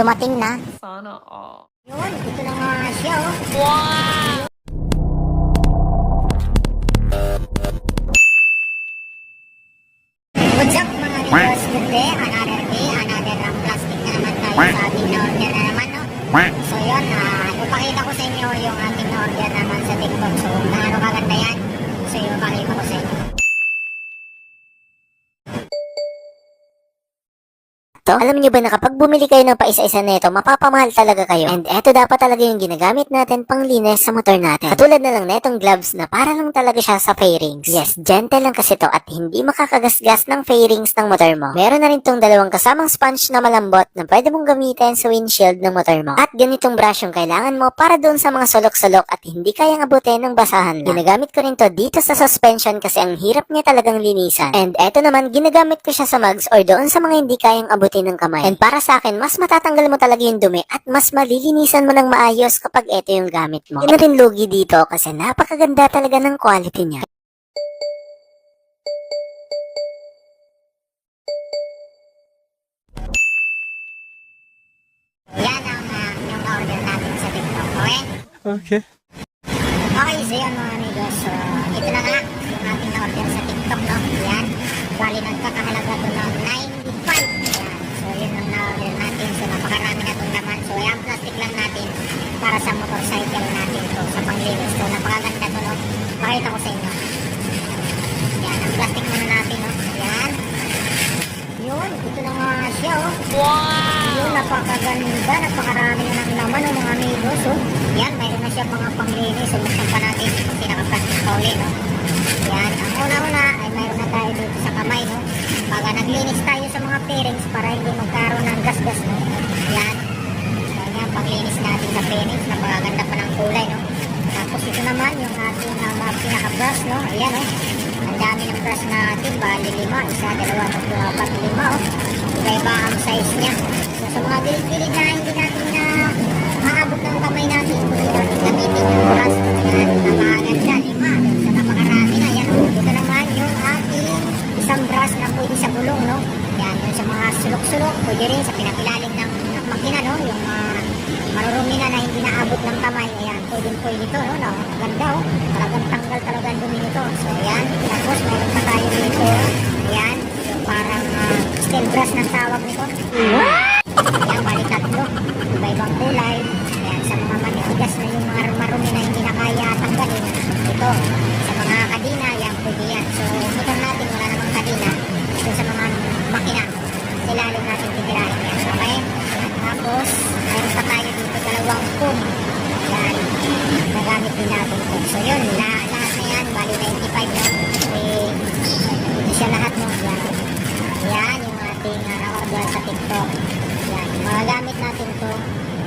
dumating na. Sana all. Yun, dito na nga siya oh. Wow! What's up mga amigos? Good day, another day, another um, plastic na naman tayo sa ating na-order na naman, no? So yun, ah, ipakita ko sa inyo yung ating na-order naman sa TikTok. So, naano kaganda yan? So, yung ipakita ko sa inyo. To, alam niyo ba na kapag bumili kayo ng paisa-isa nito, mapapamahal talaga kayo. And eto dapat talaga yung ginagamit natin pang linis sa motor natin. Katulad na lang netong gloves na para lang talaga siya sa fairings. Yes, gentle lang kasi to at hindi makakagasgas ng fairings ng motor mo. Meron na rin tong dalawang kasamang sponge na malambot na pwede mong gamitin sa windshield ng motor mo. At ganitong brush yung kailangan mo para doon sa mga sulok-sulok at hindi kayang abutin ng basahan lang. Ginagamit ko rin to dito sa suspension kasi ang hirap niya talagang linisan. And eto naman, ginagamit ko siya sa mugs or doon sa mga hindi kayang abutin ng kamay. And para sa akin, mas matatanggal mo talaga yung dumi at mas malilinisan mo ng maayos kapag ito yung gamit mo. Yun na rin lugi dito kasi napakaganda talaga ng quality niya. Yan ang uh, yung order natin sa TikTok. Okay? Okay. Okay, so yan mga amigos. So, ito na nga yung ating order sa TikTok, no? Yan. Bali, nagkakahalaga to ng 95. Yan. So, yun ang na-order natin. So, napakarami na itong naman. So, yan, plastic lang natin para sa motorcycle natin to panglinis. So, napakaganda to, no? Pakita ko sa inyo. Yan, ang plastic muna natin, no? Yan. Yun, ito na nga siya, oh. Wow! Yun, napakaganda, napakarami na ng laman ng mga amigos, oh. Yan, mayroon na siya mga panglinis. Subukan pa natin yung pinaka-plastic pa uli, no? Yan, ang una-una ay mayroon na tayo dito sa kamay, no? Baga naglinis tayo sa mga pairings para hindi magkaroon ng gas-gas, no? Yan. So, yan, paglinis natin sa pairings. Napakaganda pa ng kulay, no? Tapos ito naman yung ating uh, mga pinaka-brush, no? Ayan, oh. Ang dami ng brush natin, bali lima, isa, dalawa, tatlo, apat, lima, oh. Iba-iba ang size niya. So, sa mga gilid-gilid na hindi natin na maabot ng kamay natin, pwede natin gamitin yung brush. Yan, napakaganda, lima. So, napakarami na. Yan, oh. Ito naman yung ating isang brush na pwede sa bulong, no? Yan, yung sa mga sulok-sulok, pwede rin sa pinakilalim ng makina, no? Yung uh, marurumi na na hindi naabot ng kamay. Ayan, pwede pwede ito, no? no? Ganda, oh. Talagang tanggal talaga ang dumi nito. So, ayan. Tapos, meron pa tayo dito. Ayan. So, parang uh, steel brush na tawag nito. Ayan, bali tatlo. Iba-ibang kulay. Ayan, sa mga manitigas na yung mga marumi na hindi na kaya tanggalin. Ito, sa mga kadina, ayan, pwede yan. So, motor natin, wala namang kadina. So, sa mga makina, sa ilalim natin titirahin yan. Okay? Ayan, tapos, meron pa tayo dito dalawang pum. Yan, nagamit din natin ito. So, yun, la lahat na yan, bali 95 no? Eh, siya lahat no? Yan. Yan, yung ating uh, na-order sa TikTok. Yan, magagamit natin to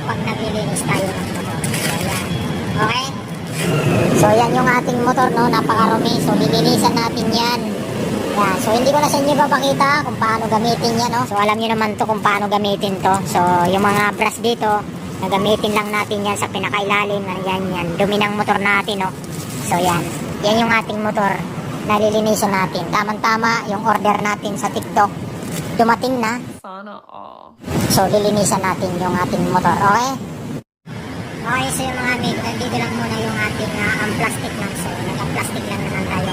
pag naglilinis tayo ng motor. So, yan. Okay? So, yan yung ating motor, no? Napakarumi. So, lilinisan natin yan. Yan. So, hindi ko na sa inyo papakita kung paano gamitin yan, no? So, alam niyo naman to kung paano gamitin to. So, yung mga brush dito, nagamitin lang natin yan sa pinakailalim. Yan, yan. Dumi ng motor natin, no? So, yan. Yan yung ating motor na lilinisan natin. Tamang-tama yung order natin sa TikTok. Dumating na. Sana all. So, lilinisan natin yung ating motor, okay? Okay, so yung mga amigo, nandito lang muna yung ating uh, ang plastic lang. So, naka-plastic lang naman tayo.